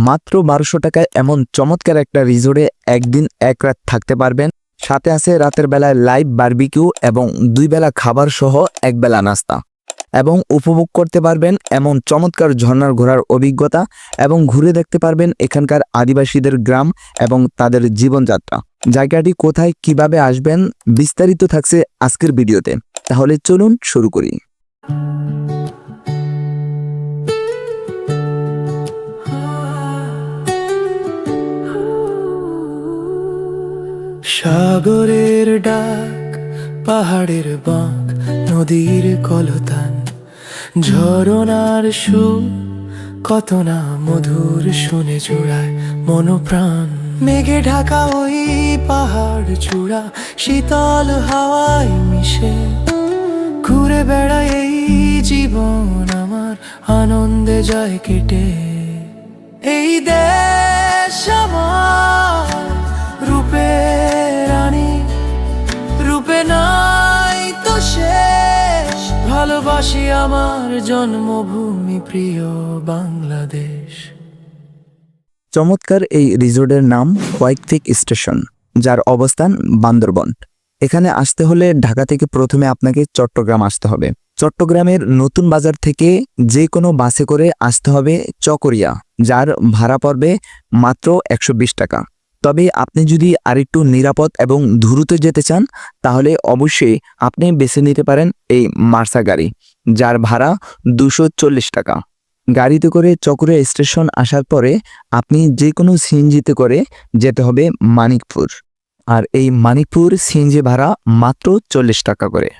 মাত্র বারোশো টাকায় এমন চমৎকার একটা রিজোর্টে একদিন এক রাত থাকতে পারবেন। সাথে আছে রাতের বেলায় লাইভ বারবিকিউ এবং দুই বেলা খাবার সহ এক বেলা নাস্তা। এবং উপভোগ করতে পারবেন এমন চমৎকার ঝর্ণার ঘোরার অভিজ্ঞতা এবং ঘুরে দেখতে পারবেন এখানকার আদিবাসীদের গ্রাম এবং তাদের জীবনযাত্রা। জায়গাটি কোথায়, কীভাবে আসবেন, বিস্তারিত থাকছে আজকের ভিডিওতে। তাহলে চলুন শুরু করি। সাগরের ডাক, পাহাড়ের বাঁক, নদীর কলতান। ঝরনার সুর, কত না মধুর শুনে জোড়ায় মনোপ্রাণ। মেঘে ঢাকা ওই পাহাড় চূড়া, শীতল হাওয়ায় মিশে। ঘুরে বেড়ায় এই জীবন আমার, আনন্দে যায় কেটে। এই দেশ আমার আমার জন্মভূমি প্রিয় বাংলাদেশ। চমৎকার এই রিসোর্টের নাম হোয়াইকথিক স্টেশন, যার অবস্থান বান্দরবন। এখানে আসতে হলে ঢাকা থেকে প্রথমে আপনাকে চট্টগ্রাম আসতে হবে। চট্টগ্রামের নতুন বাজার থেকে যে কোনো বাসে করে আসতে হবে চকরিয়া, যার ভাড়া পড়বে মাত্র একশো বিশ টাকা। তবে আপনি যদি আরেকটু নিরাপদ এবং দ্রুত যেতে চান, তাহলে অবশ্যই আপনি বেছে নিতে পারেন এই মার্সা গাড়ি। যার ভাড়া দুশো চল্লিশ টাকা। গাড়িতে করে চকরিয়া স্টেশন আসার পরে আপনি যে কোনো সিএনজিতে করে যেতে হবে মানিকপুর। আর এই মানিকপুর সিএনজি ভাড়া মাত্র চল্লিশ টাকা করে।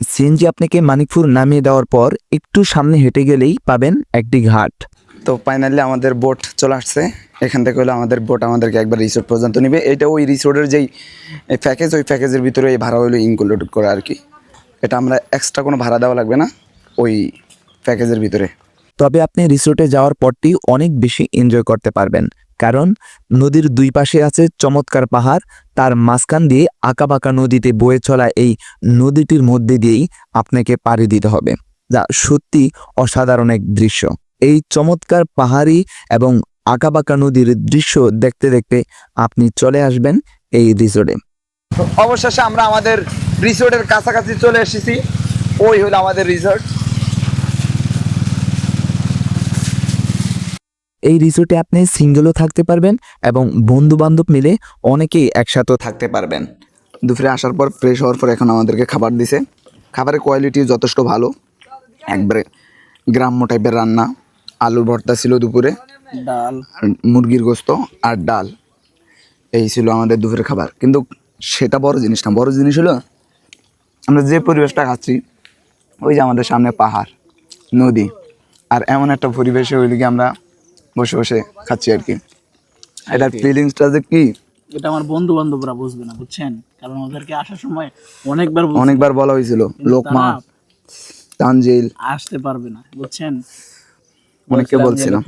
সিএনজি আপনাকে মানিকপুর নামিয়ে দেওয়ার পর একটু সামনে হেঁটে গেলেই পাবেন একটি ঘাট। তো ফাইনালি আমাদের বোট চলে আসছে। এখান থেকে হলো আমাদের বোট আমাদেরকে একবার রিসোর্ট পর্যন্ত নিবে। এটা ওই রিসোর্টের যেই প্যাকেজ ওই প্যাকেজের ভিতরে এই ভাড়া হলো ইনক্লুড করে আর কি। এটা আমরা এক্সট্রা কোনো ভাড়া দেওয়া লাগবে না। ওই প্যাকেজের ভিতরে। তবে আপনি রিসোর্টে যাওয়ার পরটি অনেক বেশি এনজয় করতে পারবেন কারণ নদীর দুই পাশে আছে চমৎকার পাহাড় তার মাঝখান দিয়ে আঁকাবাঁকা নদীতে বয়ে চলা এই নদীটির মধ্যে দিয়েই আপনাকে পাড়ি দিতে হবে যা সত্যি অসাধারণ এক দৃশ্য। এই চমৎকার পাহাড়ি এবং আঁকাবাঁকা নদীর দৃশ্য দেখতে দেখতে আপনি চলে আসবেন এই রিসোর্টে। অবশেষে আমরা আমাদের রিসোর্টের কাছাকাছি চলে এসেছি ওই হলো আমাদের রিসোর্ট। এই রিসোর্টে আপনি সিঙ্গেলও থাকতে পারবেন এবং বন্ধু বান্ধব মিলে অনেকেই একসাথেও থাকতে পারবেন। দুপুরে আসার পর ফ্রেশ হওয়ার পর এখন আমাদেরকে খাবার দিছে। খাবারের কোয়ালিটি যথেষ্ট ভালো। একবারে গ্রাম্য টাইপের রান্না। আলুর ভর্তা ছিল দুপুরে। ডাল। মুরগির গোস্ত আর ডাল। এই ছিল আমাদের দুপুরের খাবার। কিন্তু সেটা বড় জিনিস না। বড় জিনিস হলো আমরা যে পরিবেশটা খাচ্ছি ওই যে আমাদের সামনে পাহাড় নদী। আর এমন একটা পরিবেশে ওই আমরা বসে বসে খাচ্ছি আর কি। এটার ফিলিংসটা যে কি? এটা আমার বন্ধু বান্ধবরা বুঝবে না বুঝছেন? কারণ ওদেরকে আসার সময় অনেকবার অনেকবার বলা হয়েছিল লোকমা তানজিল। আসতে পারবে না বুঝছেন? অনেককে বলছিলাম।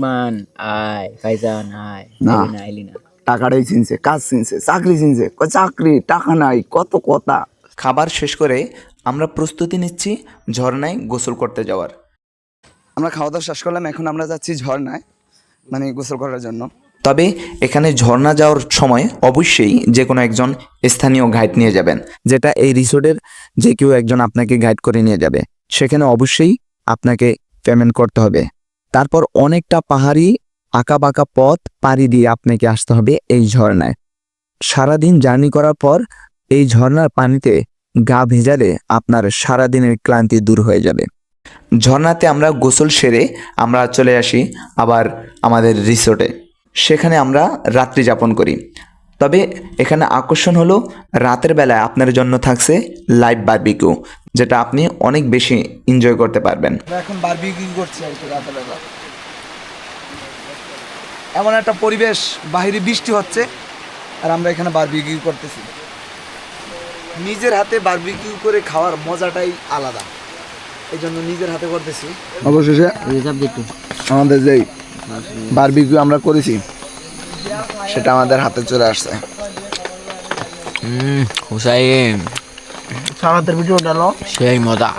আয় ফাইজান আয় না। টাকাটাই চিনছে কাজ চিনছে চাকরি চিনছে কয় চাকরি টাকা নাই কত কথা। খাবার শেষ করে আমরা প্রস্তুতি নিচ্ছি ঝর্ণায় গোসল করতে যাওয়ার। আমরা খাওয়া দাওয়া শেষ করলাম এখন আমরা যাচ্ছি ঝর্ণায়। মানে গোসল করার জন্য। তবে এখানে ঝর্ণা যাওয়ার সময় অবশ্যই যে কোনো একজন স্থানীয় গাইড নিয়ে যাবেন, যেটা এই রিসোর্টের যে কেউ একজন আপনাকে গাইড করে নিয়ে যাবে। সেখানে অবশ্যই আপনাকে পেমেন্ট করতে হবে। তারপর অনেকটা পাহাড়ি আঁকা বাঁকা পথ পাড়ি দিয়ে আপনাকে আসতে হবে এই ঝর্ণায়। সারাদিন জার্নি করার পর এই ঝর্ণার পানিতে গা ভেজালে আপনার সারাদিনের ক্লান্তি দূর হয়ে যাবে। ঝর্ণাতে আমরা গোসল সেরে আমরা চলে আসি আবার আমাদের রিসোর্টে। সেখানে আমরা রাত্রি যাপন করি। তবে এখানে আকর্ষণ হলো রাতের বেলায় আপনার জন্য থাকছে লাইভ বারবিকিউ যেটা আপনি অনেক বেশি এনজয় করতে পারবেন। এখন বারবিকিউ করছি আর কি রাতের বেলা। এমন একটা পরিবেশ, বাহিরে বৃষ্টি হচ্ছে আর আমরা এখানে বারবিকিউ করতেছি। নিজের হাতে বারবিকিউ করে খাওয়ার মজাটাই আলাদা। এই জন্য নিজের হাতে করতেছি। অবশেষে আমাদের যেই বারবিকিউ আমরা করেছি সেটা আমাদের হাতে চলে আসছে। হুসাইন। সারাতের ভিডিও ডালো সেই মজা।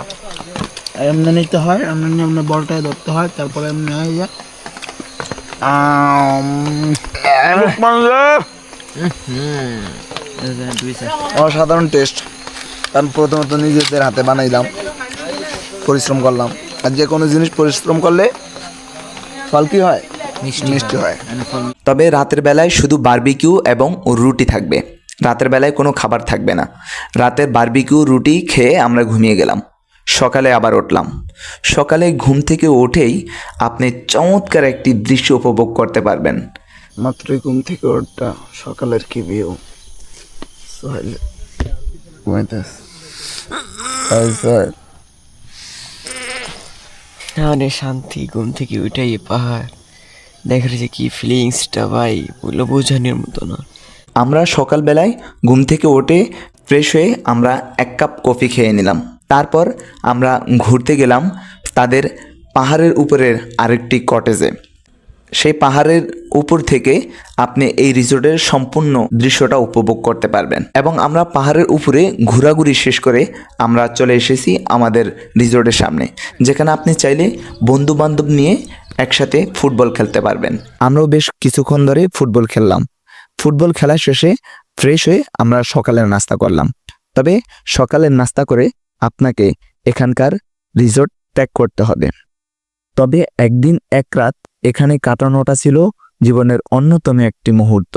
এমনি নিতে হয় এমনি নিয়ে এমনি বলটায় ধরতে হয় তারপরে এমনি হয়ে যায়। অসাধারণ টেস্ট কারণ প্রথমত নিজেদের হাতে বানাইলাম। পরিশ্রম করলাম। আর যে কোনো জিনিস পরিশ্রম করলে ফল কি হয়? মিষ্টি হয়। তবে রাতের বেলায় শুধু বার্বিকিউ এবং রুটি থাকবে। রাতের বেলায় কোনো খাবার থাকবে না। রাতের বারবিকিউ রুটি খেয়ে আমরা ঘুমিয়ে গেলাম। সকালে আবার উঠলাম। সকালে ঘুম থেকে উঠেই আপনি চমৎকার একটি দৃশ্য উপভোগ করতে পারবেন। মাত্রই ঘুম থেকে ওঠা সকালের কি ভিউ? সোহেল ঘুমাইতেছে। অনেক শান্তি, ঘুম থেকে উঠাই পাহাড়। দেখার যে কি ফিলিংসটা ভাই বলল বোঝানোর মতো না। আমরা সকালবেলায় ঘুম থেকে ওঠে ফ্রেশ হয়ে আমরা এক কাপ কফি খেয়ে নিলাম। তারপর আমরা ঘুরতে গেলাম তাদের পাহাড়ের উপরের আরেকটি কটেজে সেই পাহাড়ের উপর থেকে আপনি এই রিসোর্টের সম্পূর্ণ দৃশ্যটা উপভোগ করতে পারবেন। এবং আমরা পাহাড়ের উপরে ঘোরাঘুরি শেষ করে আমরা চলে এসেছি আমাদের রিসোর্টের সামনে, যেখানে আপনি চাইলে বন্ধু বান্ধব নিয়ে একসাথে ফুটবল খেলতে পারবেন। আমরাও বেশ কিছুক্ষণ ধরে ফুটবল খেললাম। ফুটবল খেলা শেষে ফ্রেশ হয়ে আমরা সকালের নাস্তা করলাম। তবে সকালের নাস্তা করে আপনাকে এখানকার রিসোর্ট ত্যাগ করতে হবে। তবে একদিন এক রাত এখানে কাটানোটা ছিল জীবনের অন্যতম একটি মুহূর্ত।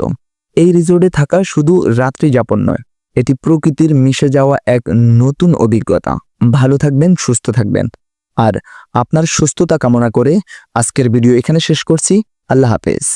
এই রিসোর্টে থাকা শুধু রাত্রি যাপন নয়, এটি প্রকৃতির মিশে যাওয়া এক নতুন অভিজ্ঞতা। ভালো থাকবেন, সুস্থ থাকবেন। আর আপনার সুস্থতা কামনা করে আজকের ভিডিও এখানে শেষ করছি। আল্লাহ হাফেজ।